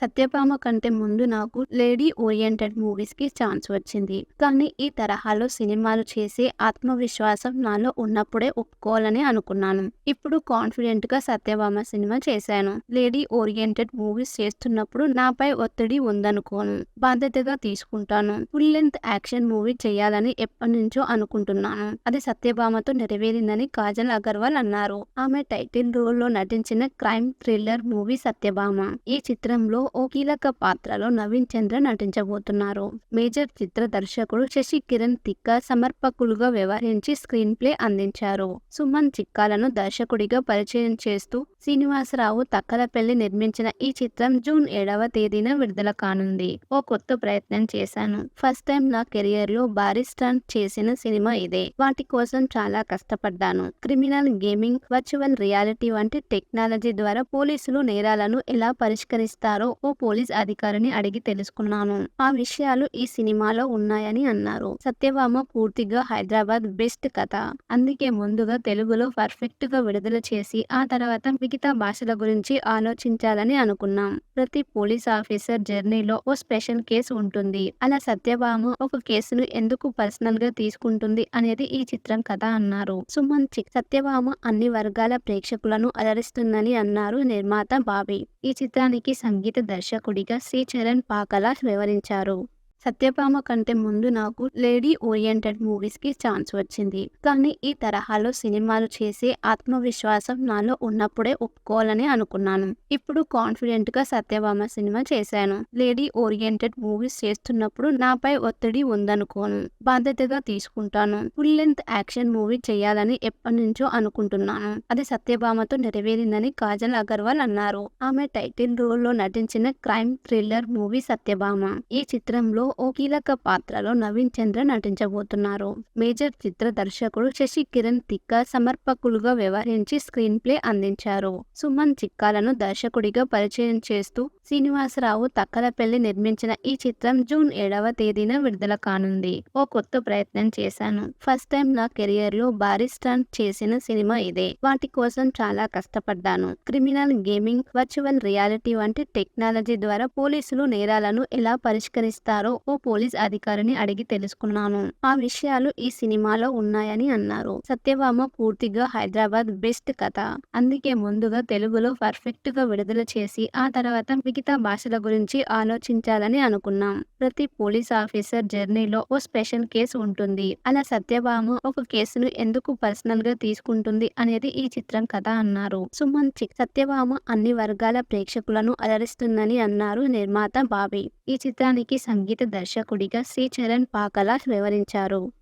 సత్యభామ కంటే ముందు నాకు లేడీ ఓరియంటెడ్ మూవీస్కి ఛాన్స్ వచ్చింది. కానీ ఈ తరహాలో సినిమాలు చేసే ఆత్మవిశ్వాసం నాలో ఉన్నప్పుడే ఒప్పుకోవాలని అనుకున్నాను. ఇప్పుడు కాన్ఫిడెంట్గా సత్యభామ సినిమా చేశాను. లేడీ ఓరియంటెడ్ మూవీస్ చేస్తున్నప్పుడు నాపై ఒత్తిడి ఉందనుకోను. బాధ్యతగా తీసుకుంటాను. ఫుల్ లెంత్ యాక్షన్ మూవీ చేయాలని ఎప్పటి నుంచో అనుకుంటున్నాను. అది సత్యభామతో నెరవేరిందని కాజల్ అగర్వాల్ అన్నారు. ఆమె టైటిల్ రోల్లో నటించిన క్రైమ్ థ్రిల్లర్ మూవీ సత్యభామ. ఈ చిత్రంలో ఓ కీలక పాత్రలో నవీన్ చంద్ర నటించబోతున్నారు. మేజర్ చిత్ర దర్శకుడు శశి కిరణ్ తిక్క సమర్పకులుగా వ్యవహరించి స్క్రీన్ ప్లే అందించారు. సుమన్ చిక్కాలను దర్శకుడిగా పరిచయం చేస్తూ శ్రీనివాసరావు తక్కలపల్లి నిర్మించిన ఈ చిత్రం జూన్ ఏడవ తేదీన విడుదల కానుంది. ఓ కొత్త ప్రయత్నం చేశాను. ఫస్ట్ టైం నా కెరియర్లో భారీ చేసిన సినిమా ఇదే. వాటి కోసం చాలా కష్టపడ్డాను. క్రిమినల్ గేమింగ్ వర్చువల్ రియాలిటీ వంటి టెక్నాలజీ ద్వారా పోలీసులు నేరాలను ఎలా పరిష్కరిస్తారో ఓ పోలీస్ అధికారిని అడిగి తెలుసుకున్నాను. ఆ విషయాలు ఈ సినిమాలో ఉన్నాయని అన్నారు. సత్యభామ పూర్తిగా హైదరాబాద్ బెస్ట్ కథ. అందుకే ముందుగా తెలుగులో పర్ఫెక్ట్గా విడుదల చేసి ఆ తర్వాత మిగతా భాషల గురించి ఆలోచించాలని అనుకున్నాం. ప్రతి పోలీస్ ఆఫీసర్ జర్నీలో ఓ స్పెషల్ కేసు ఉంటుంది. అలా సత్యభామ ఒక కేసును ఎందుకు పర్సనల్గా తీసుకుంటుంది అనేది ఈ చిత్రం కథ అన్నారు. సుమన్ చి- సత్యభామ అన్ని వర్గాల ప్రేక్షకులను అలరిస్తుందని అన్నారు నిర్మాత బాబీ. ఈ చిత్రానికి సంగీత దర్శకుడిగా శ్రీ చరణ్ పాకలా వివరించారు. సత్యభామ కంటే ముందు నాకు లేడీ ఓరియంటెడ్ మూవీస్కి ఛాన్స్ వచ్చింది. కానీ ఈ తరహాలో సినిమాలు చేసే ఆత్మవిశ్వాసం నాలో ఉన్నప్పుడే ఒప్పుకోవాలని అనుకున్నాను. ఇప్పుడు కాన్ఫిడెంట్గా సత్యభామ సినిమా చేశాను. లేడీ ఓరియంటెడ్ మూవీస్ చేస్తున్నప్పుడు నాపై ఒత్తిడి ఉందనుకోను బాధ్యతగా తీసుకుంటాను. ఫుల్ లెంత్ యాక్షన్ మూవీ చేయాలని ఎప్పటి నుంచో అనుకుంటున్నాను. అది సత్యభామతో నెరవేరిందని కాజల్ అగర్వాల్ అన్నారు. ఆమె టైటిల్ రోల్లో నటించిన క్రైమ్ థ్రిల్లర్ మూవీ సత్యభామ. ఈ చిత్రంలో ఓ కీలక పాత్రలో నవీన్ చంద్ర నటించబోతున్నారు. మేజర్ చిత్ర దర్శకుడు శశి కిరణ్ తిక్క సమర్పకులుగా వ్యవహరించి స్క్రీన్ ప్లే అందించారు. సుమన్ చిక్కాలను దర్శకుడిగా పరిచయం చేస్తూ శ్రీనివాసరావు తక్కలపల్లి నిర్మించిన ఈ చిత్రం జూన్ ఏడవ తేదీన విడుదల కానుంది. ఓ కొత్త ప్రయత్నం చేశాను. ఫస్ట్ టైం నా కెరియర్లో భారీ స్టంట్ చేసిన సినిమా ఇదే. వాటి కోసం చాలా కష్టపడ్డాను. క్రిమినల్ గేమింగ్ వర్చువల్ రియాలిటీ వంటి టెక్నాలజీ ద్వారా పోలీసులు నేరాలను ఎలా పరిష్కరిస్తారో ఓ పోలీస్ అధికారిని అడిగి తెలుసుకున్నాను. ఆ విషయాలు ఈ సినిమాలో ఉన్నాయని అన్నారు. సత్యభామ పూర్తిగా హైదరాబాద్ బెస్ట్ కథ. అందుకే ముందుగా తెలుగులో పర్ఫెక్ట్గా విడుదల చేసి ఆ తర్వాత మిగతా భాషల గురించి ఆలోచించాలని అనుకున్నాం. ప్రతి పోలీస్ ఆఫీసర్ జర్నీలో ఓ స్పెషల్ కేసు ఉంటుంది. అలా సత్యభామ ఒక కేసును ఎందుకు పర్సనల్గా తీసుకుంటుంది అనేది ఈ చిత్రం కథ అన్నారు. సుమన్ చి- సత్యభామ అన్ని వర్గాల ప్రేక్షకులను అలరిస్తుందని అన్నారు నిర్మాత బాబీ. ఈ చిత్రానికి సంగీత దర్శకుడిగా శ్రీ చరణ్ పాకలా వివరించారు